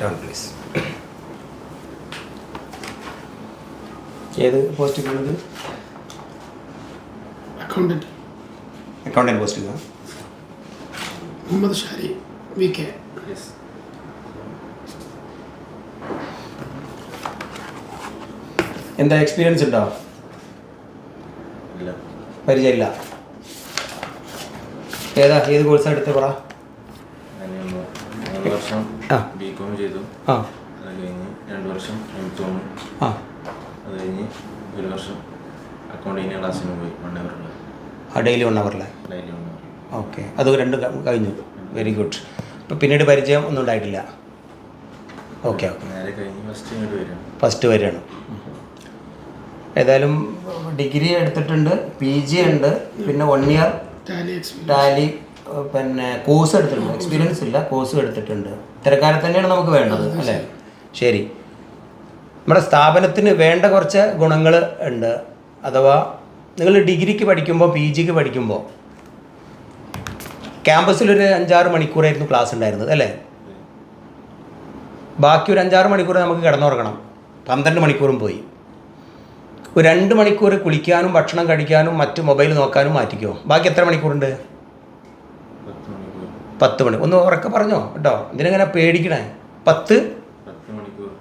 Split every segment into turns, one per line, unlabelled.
Down please. ഏത് പോസ്റ്റിലാണിത്
accountant
accountant പോസ്റ്റിലാണ്
Muhammad Shari V K
എന്താ എക്സ്പീരിയൻസ് ഉണ്ടോ? പരിചയമില്ല. ഏതാ? ഏത് കോഴ്സാണ് എടുത്ത് പറ?
വർഷം
ആ.
ബി കോം ചെയ്തു.
ആ.
അത് കഴിഞ്ഞ് രണ്ട് വർഷം എം കോം
ആ.
അത് കഴിഞ്ഞ് ഒരു വർഷം അക്കൗണ്ടിങ്ങിന് ക്ലാസ്സിന് പോയി വൺ അവറിൽ
ആ ഡെയിലി വൺ അവറിലെ
ഡെയിലി വൺ അവർ
ഓക്കെ. അത് രണ്ട് കഴിഞ്ഞു. വെരി ഗുഡ് അപ്പോൾ പിന്നീട് പരിചയം ഒന്നും ഉണ്ടായിട്ടില്ല. Okay okay.
നേരെ കഴിഞ്ഞ് ഫസ്റ്റ് വരികയാണ്
ഫസ്റ്റ് വരെയാണ് ഏതായാലും ഡിഗ്രി എടുത്തിട്ടുണ്ട് പി ജി ഉണ്ട് പിന്നെ വൺ ഇയർ
ടാലി
പിന്നെ കോഴ്സ് എടുത്തിട്ടുണ്ട്. എക്സ്പീരിയൻസ് ഇല്ല കോഴ്സ് എടുത്തിട്ടുണ്ട്. ഇത്തരക്കാരെ തന്നെയാണ് നമുക്ക് വേണ്ടത് അല്ലേ? ശരി. നമ്മുടെ സ്ഥാപനത്തിന് വേണ്ട കുറച്ച് ഗുണങ്ങൾ ഉണ്ട്. അഥവാ നിങ്ങൾ ഡിഗ്രിക്ക് പഠിക്കുമ്പോൾ പി ജിക്ക് പഠിക്കുമ്പോൾ ക്യാമ്പസിലൊരു അഞ്ചാറ് മണിക്കൂറായിരുന്നു ക്ലാസ് ഉണ്ടായിരുന്നത് അല്ലേ? ബാക്കി ഒരു അഞ്ചാറ് മണിക്കൂർ നമുക്ക് കിടന്നുറങ്ങണം. പന്ത്രണ്ട് മണിക്കൂറും പോയി. ഒരു രണ്ട് മണിക്കൂർ കുളിക്കാനും ഭക്ഷണം കഴിക്കാനും മറ്റ് മൊബൈൽ നോക്കാനും മാറ്റിക്കോ. ബാക്കി എത്ര മണിക്കൂറുണ്ട്?
പത്ത്
മണി. ഒന്ന് ഉറക്കെ പറഞ്ഞോ കേട്ടോ. ഇതിനെങ്ങനെ പേടിക്കണേ? പത്ത്?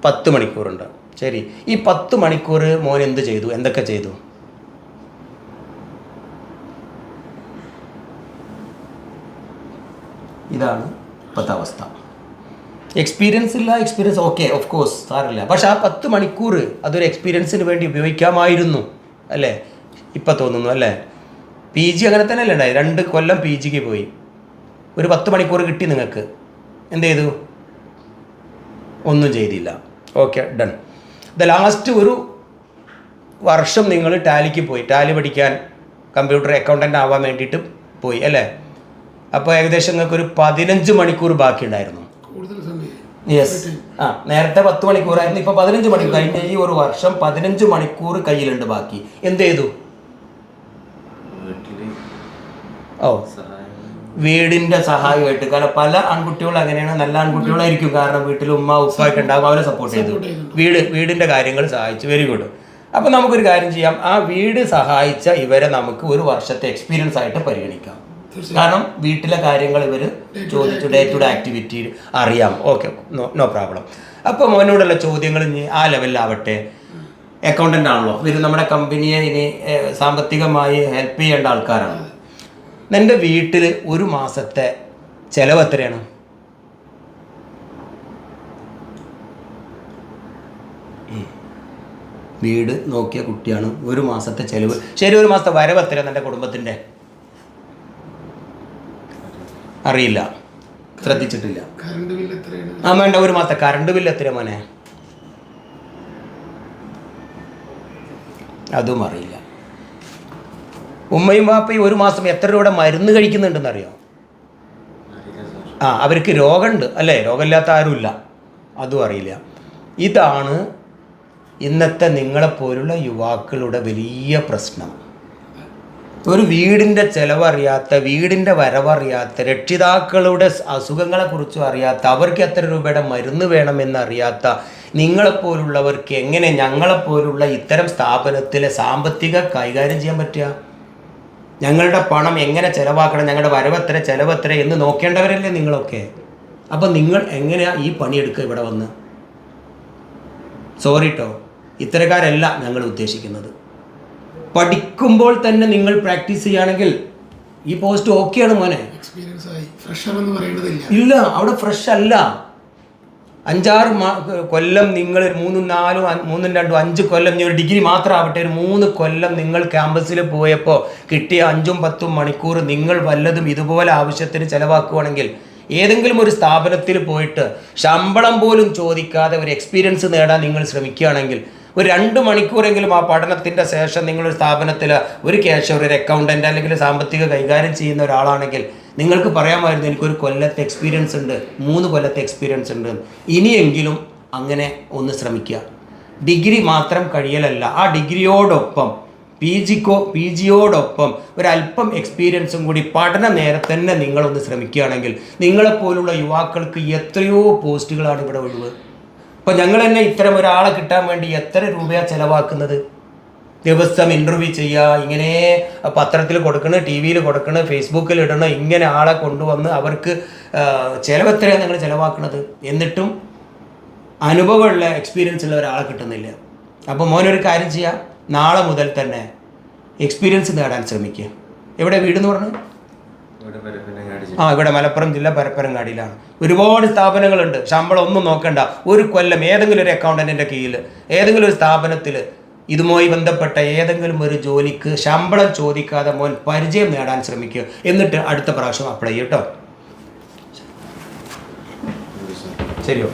പത്ത്
മണിക്കൂറുണ്ട്. ശരി. ഈ പത്ത് മണിക്കൂർ മോൻ എന്ത് ചെയ്തു? എന്തൊക്കെ ചെയ്തു? ഇതാണ് ഇപ്പോഴത്തെ അവസ്ഥ. എക്സ്പീരിയൻസ് ഇല്ല എക്സ്പീരിയൻസ് ഓക്കെ ഓഫ് കോഴ്സ് സാറില്ല പക്ഷെ ആ പത്ത് മണിക്കൂർ അതൊരു എക്സ്പീരിയൻസിന് വേണ്ടി ഉപയോഗിക്കാമായിരുന്നു അല്ലേ? ഇപ്പം തോന്നുന്നു അല്ലേ? പി ജി അങ്ങനെ തന്നെ അല്ലേ ഉണ്ടായി രണ്ട് കൊല്ലം പി ജിക്ക് പോയി. ഒരു പത്ത് മണിക്കൂർ കിട്ടി നിങ്ങൾക്ക്. എന്ത് ചെയ്തു? ഒന്നും ചെയ്തില്ല. ഓക്കെ ഡൺ ദ ലാസ്റ്റ് ഒരു വർഷം നിങ്ങൾ ടാലിക്ക് പോയി. ടാലി പഠിക്കാൻ കമ്പ്യൂട്ടർ അക്കൗണ്ടന്റ് ആവാൻ വേണ്ടിയിട്ട് പോയി അല്ലേ? അപ്പോൾ ഏകദേശം നിങ്ങൾക്ക് ഒരു പതിനഞ്ച് മണിക്കൂർ ബാക്കി ഉണ്ടായിരുന്നു യെസ് ആ നേരത്തെ പത്ത് മണിക്കൂറായിരുന്നു ഇപ്പൊ പതിനഞ്ച് മണിക്കൂർ. കഴിഞ്ഞ ഈ ഒരു വർഷം പതിനഞ്ച് മണിക്കൂർ കയ്യിലുണ്ട് ബാക്കി. എന്ത് ചെയ്തു? ഓ.
സഹായം.
വീടിന്റെ സഹായമായിട്ട്. കാരണം പല ആൺകുട്ടികളും അങ്ങനെയാണ്. നല്ല ആൺകുട്ടികളായിരിക്കും. കാരണം വീട്ടിൽ ഉമ്മ ഉപ്പായിട്ട് ഉണ്ടാകും അവരെ സപ്പോർട്ട് ചെയ്തു. വീട് വീടിന്റെ കാര്യങ്ങൾ സഹായിച്ചു. വെരി ഗുഡ് അപ്പൊ നമുക്കൊരു കാര്യം ചെയ്യാം. ആ വീട് സഹായിച്ച ഇവരെ നമുക്ക് ഒരു വർഷത്തെ എക്സ്പീരിയൻസ് ആയിട്ട് പരിഗണിക്കാം. കാരണം വീട്ടിലെ കാര്യങ്ങൾ ഇവർ ചോദിച്ചു ഡേ ടു ഡേ ആക്ടിവിറ്റി അറിയാം. ഓക്കെ നോ പ്രോബ്ലം അപ്പോൾ മോനോടുള്ള ചോദ്യങ്ങൾ ഇനി ആ ലെവലിലാവട്ടെ അക്കൗണ്ടന്റ് ആണല്ലോ. ഇവർ നമ്മുടെ കമ്പനിയെ ഇനി സാമ്പത്തികമായി ഹെൽപ്പ് ചെയ്യേണ്ട ആൾക്കാരാണ്. നിന്റെ വീട്ടിൽ ഒരു മാസത്തെ ചിലവ് എത്രയാണ്. വീട് നോക്കിയ കുട്ടിയാണ് ഒരു മാസത്തെ ചെലവ്. ശരി ഒരു മാസത്തെ വരവ് എത്രയാണ് എന്റെ കുടുംബത്തിന്റെ അറിയില്ല. ശ്രദ്ധിച്ചിട്ടില്ല. ആ വേണ്ട ഒരു മാസത്തെ. കറണ്ട് ബില്ല് എത്ര മോനെ? അതും അറിയില്ല. ഉമ്മയും വാപ്പയും ഒരു മാസം എത്ര രൂപയുടെ മരുന്ന് കഴിക്കുന്നുണ്ടെന്ന് അറിയോ ആ അവർക്ക് രോഗമുണ്ട് അല്ലേ? രോഗമില്ലാത്ത ആരുമില്ല. അതും അറിയില്ല. ഇതാണ് ഇന്നത്തെ നിങ്ങളെപ്പോലുള്ള യുവാക്കളുടെ വലിയ പ്രശ്നം. ഒരു വീടിന്റെ ചിലവറിയാത്ത വീടിന്റെ വരവറിയാത്ത രക്ഷിതാക്കളുടെ അസുഖങ്ങളെക്കുറിച്ചും അറിയാത്ത അവർക്ക് എത്ര രൂപയുടെ മരുന്ന് വേണമെന്നറിയാത്ത നിങ്ങളെപ്പോലുള്ളവർക്ക് എങ്ങനെ ഞങ്ങളെപ്പോലുള്ള ഇത്തരം സ്ഥാപനത്തിലെ സാമ്പത്തിക കൈകാര്യം ചെയ്യാൻ പറ്റുക? ഞങ്ങളുടെ പണം എങ്ങനെ ചിലവാക്കണം? ഞങ്ങളുടെ വരവെത്ര ചിലവെത്ര എന്ന് നോക്കേണ്ടവരല്ലേ നിങ്ങളൊക്കെ? അപ്പം നിങ്ങൾ എങ്ങനെയാണ് ഈ പണിയെടുക്കുക ഇവിടെ വന്ന്? സോറി കേട്ടോ ഇത്തരക്കാരല്ല ഞങ്ങൾ ഉദ്ദേശിക്കുന്നത്. പഠിക്കുമ്പോൾ തന്നെ നിങ്ങൾ പ്രാക്ടീസ് ചെയ്യുകയാണെങ്കിൽ ഈ പോസ്റ്റ് ഓക്കെയാണ് മോനെ.
എക്സ്പീരിയൻസ് ആയി. ഫ്രഷർ എന്ന് പറയേണ്ടതില്ല
ഇല്ല അവിടെ ഫ്രഷ് അല്ല. അഞ്ചാറ് കൊല്ലം നിങ്ങൾ ഒരു മൂന്നും നാലും മൂന്നും രണ്ടും അഞ്ച് കൊല്ലം ഒരു ഡിഗ്രി മാത്രം ആവട്ടെ. ഒരു മൂന്ന് കൊല്ലം നിങ്ങൾ ക്യാമ്പസിൽ പോയപ്പോൾ കിട്ടിയ അഞ്ചും പത്തും മണിക്കൂർ നിങ്ങൾ വല്ലതും ഇതുപോലെ ആവശ്യത്തിന് ചെലവാക്കുവാണെങ്കിൽ ഏതെങ്കിലും ഒരു സ്ഥാപനത്തിൽ പോയിട്ട് ശമ്പളം പോലും ചോദിക്കാതെ ഒരു എക്സ്പീരിയൻസ് നേടാൻ നിങ്ങൾ ശ്രമിക്കുകയാണെങ്കിൽ ഒരു രണ്ട് മണിക്കൂറെങ്കിലും ആ പഠനത്തിന്റെ ശേഷം നിങ്ങളൊരു സ്ഥാപനത്തിൽ ഒരു ക്യാഷ് ഒരു അക്കൗണ്ടന്റ് അല്ലെങ്കിൽ സാമ്പത്തിക കൈകാര്യം ചെയ്യുന്ന ഒരാളാണെങ്കിൽ നിങ്ങൾക്ക് പറയാമായിരുന്നു എനിക്കൊരു കൊല്ലത്തെ എക്സ്പീരിയൻസ് ഉണ്ട് മൂന്ന് കൊല്ലത്തെ എക്സ്പീരിയൻസ് ഉണ്ട്. ഇനിയെങ്കിലും അങ്ങനെ ഒന്ന് ശ്രമിക്കുക. ഡിഗ്രി മാത്രം കഴിയലല്ല ആ ഡിഗ്രിയോടൊപ്പം പി ജിക്കോ പി ജിയോടൊപ്പം ഒരല്പം എക്സ്പീരിയൻസും കൂടി പഠന നേരത്തന്നെ നിങ്ങളൊന്ന് ശ്രമിക്കുകയാണെങ്കിൽ നിങ്ങളെപ്പോലുള്ള യുവാക്കൾക്ക് എത്രയോ പോസ്റ്റുകളാണ് ഇവിടെ ഒഴിവ്. അപ്പോൾ ഞങ്ങൾ തന്നെ ഇത്തരം ഒരാളെ കിട്ടാൻ വേണ്ടി എത്ര രൂപയാണ് ചിലവാക്കുന്നത്? ദിവസം ഇന്റർവ്യൂ ചെയ്യുക ഇങ്ങനെ പത്രത്തിൽ കൊടുക്കണം ടി വിയിൽ കൊടുക്കണം ഫേസ്ബുക്കിൽ ഇടണം ഇങ്ങനെ ആളെ കൊണ്ടുവന്ന് അവർക്ക് ചിലവ് എത്രയാണ് നിങ്ങൾ ചിലവാക്കുന്നത് എന്നിട്ടും അനുഭവമുള്ള എക്സ്പീരിയൻസ് ഉള്ള ഒരാളെ കിട്ടുന്നില്ല. അപ്പോൾ മോനൊരു കാര്യം ചെയ്യുക നാളെ മുതൽ തന്നെ എക്സ്പീരിയൻസ് നേടാൻ ശ്രമിക്കുക. എവിടെ വീടെന്ന് പറഞ്ഞു ആ ഇവിടെ മലപ്പുറം ജില്ല പരപ്പനങ്ങാടിയിലാണ് ഒരുപാട് സ്ഥാപനങ്ങളുണ്ട്. ശമ്പളം ഒന്നും നോക്കണ്ട. ഒരു കൊല്ലം ഏതെങ്കിലും ഒരു അക്കൗണ്ടന്റിന്റെ കീഴിൽ ഏതെങ്കിലും ഒരു സ്ഥാപനത്തിൽ ഇതുമായി ബന്ധപ്പെട്ട ഏതെങ്കിലും ഒരു ജോലിക്ക് ശമ്പളം ചോദിക്കാതെ മോൻ പരിചയം നേടാൻ ശ്രമിക്കുക എന്നിട്ട് അടുത്ത പ്രാവശ്യം അപ്ലൈ
ചെയ്യട്ടോ
ശരിയോ